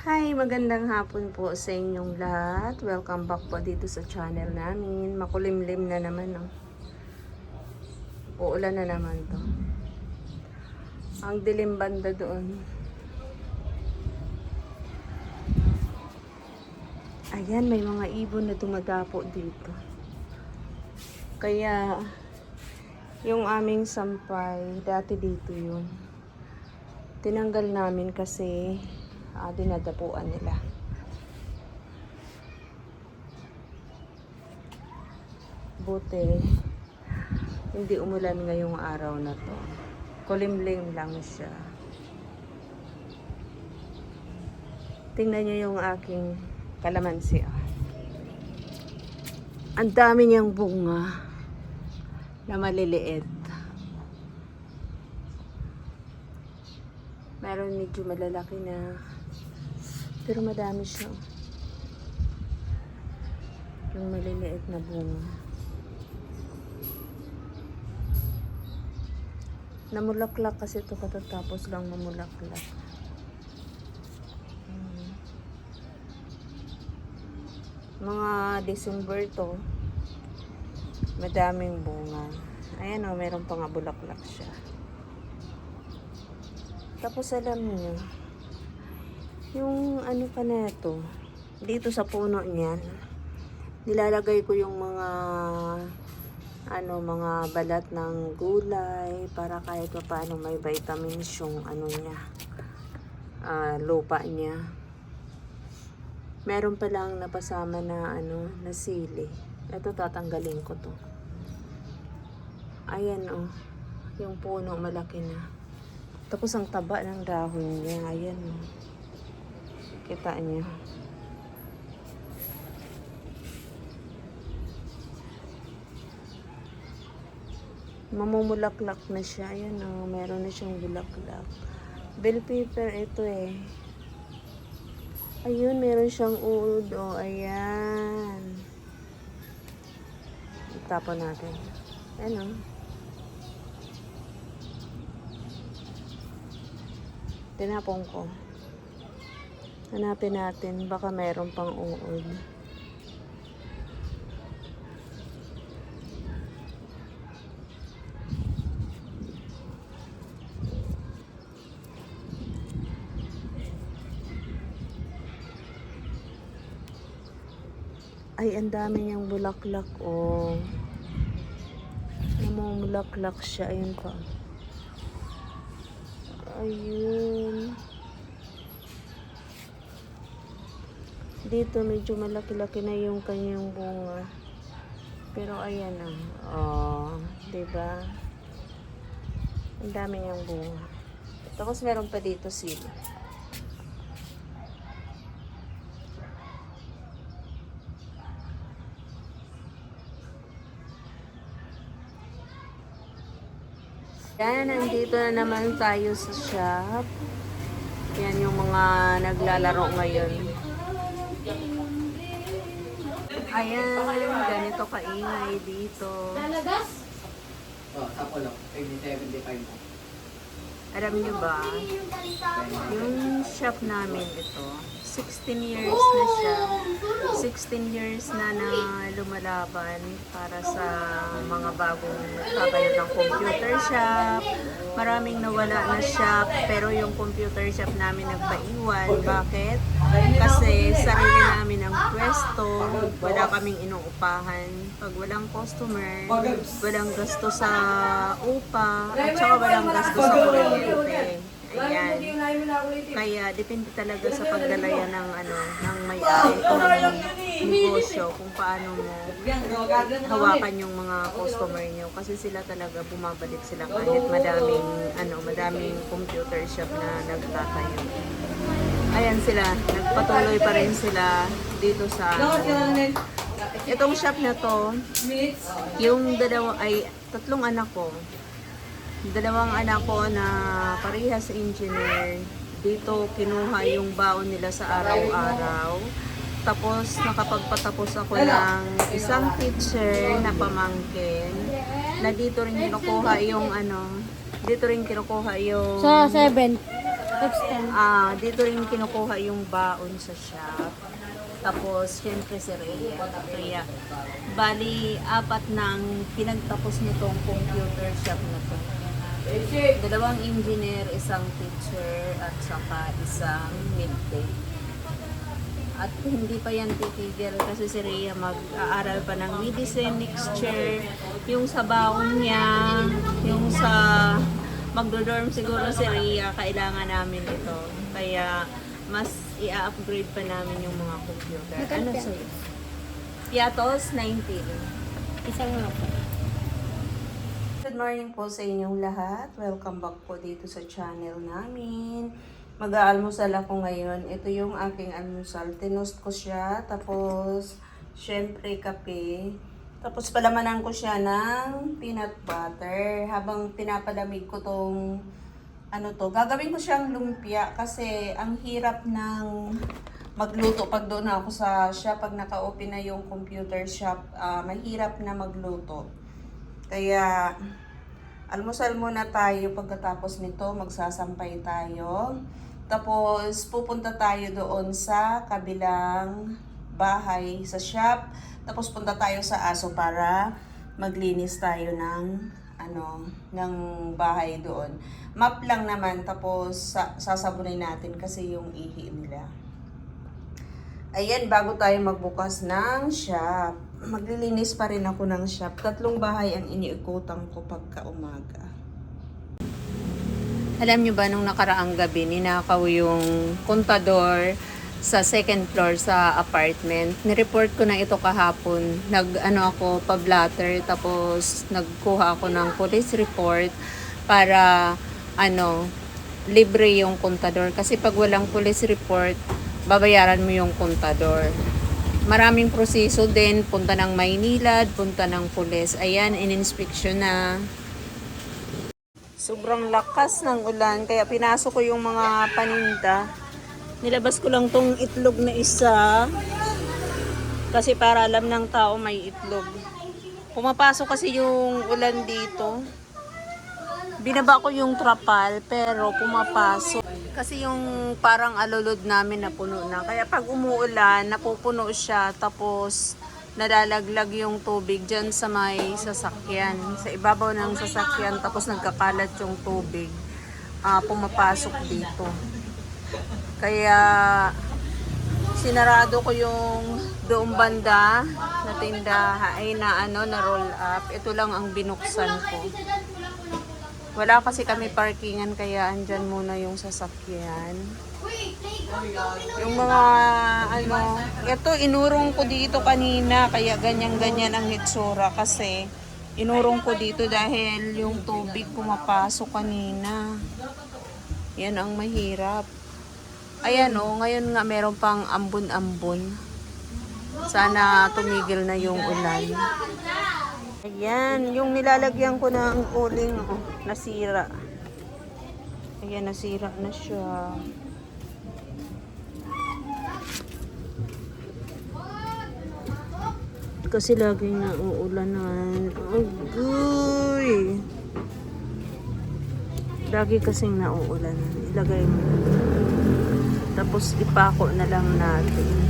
Hi, magandang hapon po sa inyong lahat. Welcome back po dito sa channel namin. Makulimlim na naman, no? Uulan na naman to. Ang dilim banda doon. Ayan, may mga ibon na dumadapo dito. Kaya, yung aming sampay, dati dito yun. Tinanggal namin kasi ah, dinadapuan nila. Buti, hindi umulan ngayong araw na to. Kulimlim lang siya. Tingnan niyo yung aking kalamansi. ah. Ang dami niyang bunga na maliliit. Meron medyo malalaki na pero madami siya. Yung maliliit na bunga. Namulaklak kasi ito katatapos lang mamulaklak. Hmm. Mga December to. Madaming bunga. Ayan o, meron pa nga bulaklak siya. Tapos alam niyo, yung ano pa na ito, dito sa puno niyan, nilalagay ko yung mga ano mga balat ng gulay para kahit pa paano may vitamins yung ano niya ah, lupa niya. Meron pa lang napasama na ano na sili. Ito tatanggalin ko to. Ayan oh yung puno malaki na. Tapos ang taba ng dahon niya. Ayan oh kita niyo mamumulaklak na siya. Ayan o, meron na siyang bulaklak. Bell pepper ito eh. Ayun, meron siyang uod o. ayan. Itapon natin. Ayan o. Tinapon ko. Hanapin natin. Baka meron pang uod. Ay, ang dami niyang bulaklak, oh. Namumulaklak siya. Ayun pa. Ayun. Dito, medyo malaki-laki na yung kanyang bunga. Pero ayan ah. Oh, 'di ba? Ang dami niyang bunga. Tapos meron pa dito sili. Yan, nandito na naman tayo sa shop. Yan yung mga naglalaro ngayon. Ayan, ganito kaingay dito. Oh, tapo lang. 75 mo. Alam nyo ba, yung shop namin ito, 16 years na siya. 16 years na na lumalaban para sa mga bagong kakayo ng computer shop. Maraming nawala na shop, pero yung computer shop namin nagpaiwan. Bakit? Kasi sarili namin ang pwesto, wala kaming inuupahan. Pag walang customer, walang gasto sa upa, at saka walang gasto sa kuryente. Ayan. Kaya depende talaga sa pagdalaya ng ano ng may-ari ng negosyo kung paano mo hawakan yung mga customer nyo kasi sila talaga bumabalik sila kahit madaming ano madaming computer shop na nagtatayo. Ayan sila, nagpatuloy pa rin sila dito sa Itong shop na to, yung dalawa ay tatlong anak ko. Dalawang anak ko na parehas engineer. Dito kinuha yung baon nila sa araw-araw. Tapos nakapagpatapos ako ng isang teacher na pamangkin na dito rin kinukuha yung ano, dito rin kinukuha yung Sa 7. Ah, dito rin kinukuha yung baon sa shop. Tapos, syempre si Rhea. Rhea. Bali, apat nang pinagtapos nitong computer shop na to. Dalawang engineer, isang teacher, at saka isang midday. At hindi pa yan titigil kasi si Rhea mag-aaral pa ng medicine next year. Yung sa baon niya, yung sa magdo-dorm siguro si Rhea, kailangan namin ito. Kaya mas i-upgrade pa namin yung mga computer. Ano sa'yo? Piatos, 19. Isang po. Good morning po sa inyong lahat. Welcome back po dito sa channel namin. Mag-aalmusal ako ngayon. Ito yung aking almusal. Tinost ko siya. Tapos, syempre, kape. Tapos, palamanan ko siya ng peanut butter. Habang pinapalamig ko tong ano to, gagawin ko siyang lumpia kasi ang hirap ng magluto pag doon ako sa shop, pag naka-open na yung computer shop, ah, mahirap na magluto. Kaya, almusal muna tayo pagkatapos nito, magsasampay tayo. Tapos, pupunta tayo doon sa kabilang bahay sa shop. Tapos, punta tayo sa aso para maglinis tayo ng ano, ng bahay doon. Map lang naman, tapos sa, sasabunin natin kasi yung ihi nila. Ayan, bago tayo magbukas ng shop, maglilinis pa rin ako ng shop. Tatlong bahay ang iniikutan ko pagka umaga. Alam nyo ba, nung nakaraang gabi, ninakaw yung kontador sa second floor sa apartment. Nireport ko na ito kahapon. Nag, ano ako, pa-blatter, tapos nagkuha ako ng police report para, ano, libre yung kontador. Kasi pag walang police report, babayaran mo yung kontador. Maraming proseso din, punta ng Maynilad, punta ng pulis. Ayan, in-inspection na. Sobrang lakas ng ulan, kaya pinasok ko yung mga paninda. Nilabas ko lang tong itlog na isa. Kasi para alam ng tao may itlog. Pumapasok kasi yung ulan dito. Binaba ko yung trapal, pero pumapasok. Kasi yung parang alulod namin napuno na. Kaya pag umuulan, napupuno siya. Tapos nalalaglag yung tubig dyan sa may sasakyan. Sa ibabaw ng sasakyan, tapos nagkakalat yung tubig. Ah, pumapasok dito. Kaya sinarado ko yung doong banda na tinda ay na ano na roll up. Ito lang ang binuksan ko. Wala kasi kami parkingan kaya andyan muna yung sasakyan. Yung mga ano, ito inurong ko dito kanina kaya ganyan-ganyan ang hitsura kasi inurong ko dito dahil yung tubig pumapasok kanina. Yan ang mahirap. Ayan o, ngayon nga meron pang ambon-ambon. Sana tumigil na yung ulan. Ayan, yung nilalagyan ko ng uling, oh, nasira. Ayan, nasira na siya. Kasi laging nauulanan. Agoy! Lagi kasing nauulanan. Ilagay mo. Tapos ipako na lang natin.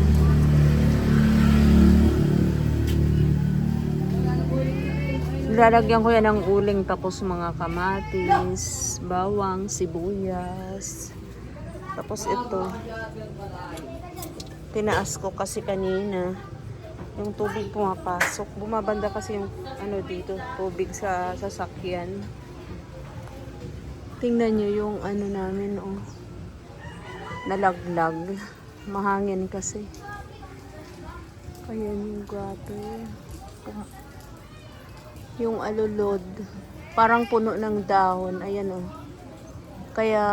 Lalagyan ko yan ng uling tapos mga kamatis, bawang, sibuyas. Tapos ito. Tinaas ko kasi kanina. Yung tubig pumapasok. Bumabanda kasi yung ano dito, tubig sa sasakyan. Tingnan nyo yung ano namin, oh. Nalaglag. Mahangin kasi. Ayan yung gutter. Yung alulod. Parang puno ng dahon. Ayan, oh. Kaya,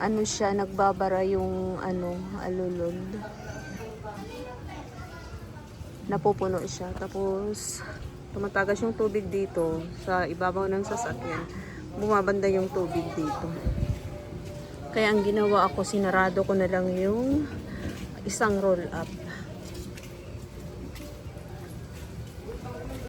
ano siya, nagbabara yung, ano, alulod napupuno siya. Tapos, tumatagas yung tubig dito sa ibabaw ng sasakyan. Bumabanda yung tubig dito. Kaya ang ginawa ako, sinarado ko na lang yung isang roll up.